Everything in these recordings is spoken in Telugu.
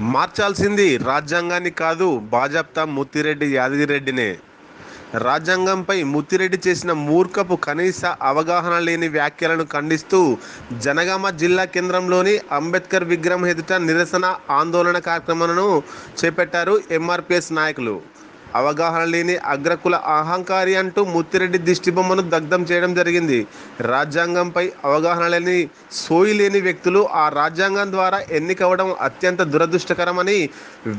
మార్చాల్సింది రాజ్యాంగాన్ని కాదు భాజప్తా ముత్తిరెడ్డి యాదగిరెడ్డినే రాజ్యాంగంపై ముత్తిరెడ్డి చేసిన మూర్ఖపు కనీస అవగాహన లేని వ్యాఖ్యలను ఖండిస్తూ జనగామ జిల్లా కేంద్రంలోని అంబేద్కర్ విగ్రహం ఎదుట నిరసన ఆందోళన కార్యక్రమాలను చేపట్టారు ఎంఆర్పిఎస్ నాయకులు. అవగాహన లేని అగ్రకుల అహంకారి అంటూ ముత్తిరెడ్డి దిష్టిబొమ్మను దగ్ధం చేయడం జరిగింది. రాజ్యాంగంపై అవగాహన లేని సోయి లేని వ్యక్తులు ఆ రాజ్యాంగం ద్వారా ఎన్నికవడం అత్యంత దురదృష్టకరమని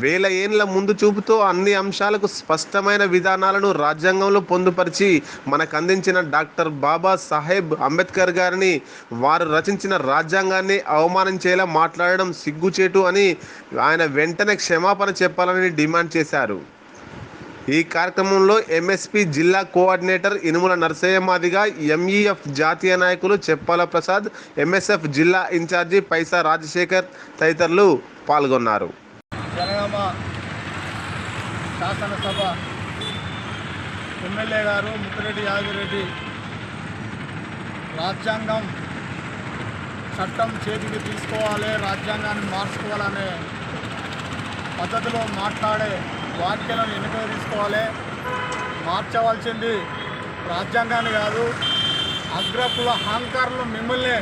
వేల ఏండ్ల ముందు చూపుతో అన్ని అంశాలకు స్పష్టమైన విధానాలను రాజ్యాంగంలో పొందుపరిచి మనకు అందించిన డాక్టర్ బాబా సాహెబ్ అంబేద్కర్ గారిని వారు రచించిన రాజ్యాంగాన్ని అవమానించేలా మాట్లాడడం సిగ్గుచేటు అని ఆయన వెంటనే క్షమాపణ చెప్పాలని డిమాండ్ చేశారు. ఈ కార్యక్రమంలో ఎంఎస్పి జిల్లా కోఆర్డినేటర్ ఇనుముల నరసయ్య మాదిగా ఎంఈఎఫ్ జాతీయ నాయకులు చెప్పాల ప్రసాద్ ఎంఎస్ఎఫ్ జిల్లా ఇన్ఛార్జి పైసా రాజశేఖర్ తదితరులు పాల్గొన్నారు. శాసనసభ ఎమ్మెల్యే గారు ముత్తిరెడ్డి యాదిరెడ్డి రాజ్యాంగం చట్టం చేతికి తీసుకోవాలి రాజ్యాంగాన్ని మార్చుకోవాలనే పద్ధతిలో మాట్లాడే వాక్యాలను ఎన్నిక తీసుకోవాలి. మార్చవలసింది రాజ్యాంగాన్ని కాదు అగ్రకుల అహంకారులు మిమ్మల్ని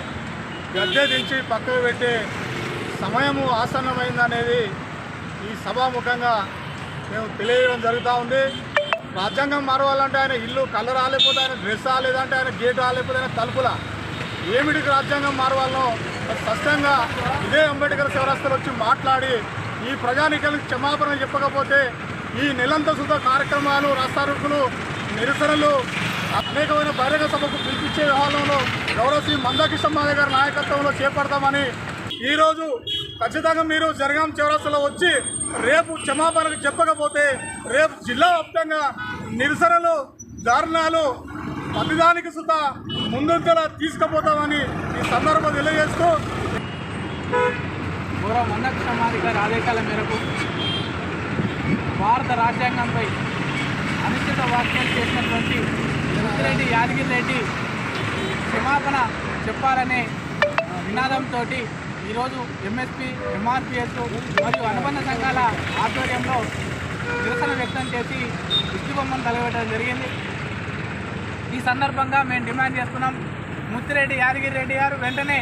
గద్దె దించి పక్కకు పెట్టే సమయము ఆసన్నమైందనేది ఈ సభాముఖంగా మేము తెలియజేయడం జరుగుతూ ఉంది. రాజ్యాంగం మారవాలంటే ఆయన ఇల్లు కలర్ రాలేకపోతే ఆయన డ్రెస్ రాలేదంటే ఆయన గేట్ రాలేకపోతే ఆయన తలుపుల. ఏమిటికి రాజ్యాంగం మారవాలనో స్పష్టంగా ఇదే అంబేద్కర్ శివరాస్తులు వచ్చి మాట్లాడి ఈ ప్రజానికానికి క్షమాపణ చెప్పకపోతే ఈ నెలంతా సుధా కార్యక్రమాలు రాస్తారుకులు నిరసనలు అనేకమైన బహిరంగ సభకు పిలిపించే వ్యవహారంలో గౌరవ శ్రీ మందాకృష్ణ గారి నాయకత్వంలో చేపడతామని ఈరోజు ఖచ్చితంగా మీరు జరగాం చౌరస్తలో వచ్చి రేపు క్షమాపణకు చెప్పకపోతే రేపు జిల్లా వ్యాప్తంగా నిరసనలు ధారణాలు ప్రతిదానికి సుత ముందుగా తీసుకుపోతామని ఈ సందర్భం తెలియజేస్తూ గౌరవ మందకృష్ణ మాది గారి ఆదేశాల మేరకు భారత రాజ్యాంగంపై అనుచిత వ్యాఖ్యలు చేసినటువంటి ముద్దిరెడ్డి యాదగిరి రెడ్డి క్షమాపణ చెప్పాలనే నినాదంతో ఈరోజు ఎంఎస్పి ఎంఆర్పిఎస్ మరియు అనుబంధ సంఘాల ఆధ్వర్యంలో నిరసన వ్యక్తం చేసి దృష్టిబొమ్మను తలగబెట్టడం జరిగింది. ఈ సందర్భంగా మేము డిమాండ్ చేస్తున్నాం ముత్తిరెడ్డి యాదగిరి రెడ్డి గారు వెంటనే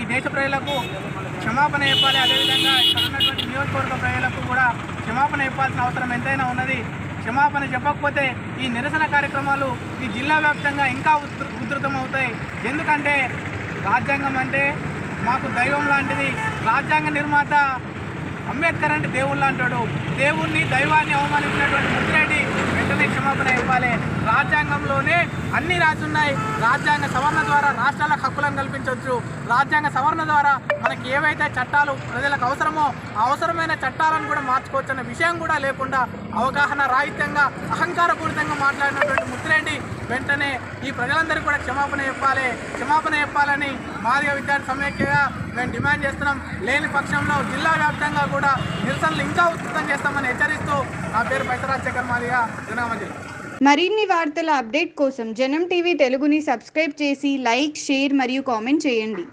ఈ దేశ ప్రజలకు క్షమాపణ చెప్పాలి. అదేవిధంగా ఇక్కడ ఉన్నటువంటి నియోజకవర్గ ప్రజలకు కూడా క్షమాపణ చెప్పాల్సిన అవసరం ఎంతైనా ఉన్నది. క్షమాపణ చెప్పకపోతే ఈ నిరసన కార్యక్రమాలు ఈ జిల్లా వ్యాప్తంగా ఇంకా ఉధృతం అవుతాయి ఎందుకంటే రాజ్యాంగం అంటే మాకు దైవం లాంటిది. రాజ్యాంగ నిర్మాత అంబేద్కర్ అంటే దేవుళ్ళు అంటాడు దేవుణ్ణి దైవాన్ని అవమానించినటువంటి ముద్రెడ్డి వెంటనే క్షమాపణ ఇవ్వాలి. రాజ్యాంగంలోనే అన్ని రాజున్నాయి రాజ్యాంగ సవరణ ద్వారా రాష్ట్రాలకు హక్కులను కల్పించవచ్చు. రాజ్యాంగ సవరణ ద్వారా మనకి ఏవైతే చట్టాలు ప్రజలకు అవసరమో అవసరమైన చట్టాలను కూడా మార్చుకోవచ్చు అనే విషయం కూడా లేకుండా అవగాహన రాహిత్యంగా అహంకారపూరితంగా మాట్లాడినటువంటి ముత్తిరెడ్డి వెంటనే ఈ ప్రజలందరికీ కూడా క్షమాపణ చెప్పాలి. క్షమాపణ చెప్పాలని మాదిగ విద్యార్థి సమైక్యగా మేము డిమాండ్ చేస్తున్నాం. లేని పక్షంలో జిల్లా వ్యాప్తంగా కూడా నిరసనలు ఇంకా ఉధృతం చేస్తామని హెచ్చరిస్తూ నా పేరు పైసరాజశేఖర్ మాదిగా జనగామ జిల్లా మరిన్ని వార్తల అప్డేట్ కోసం జనం టీవీ తెలుగుని సబ్స్క్రైబ్ చేసి లైక్ షేర్ మరియు కామెంట్ చేయండి.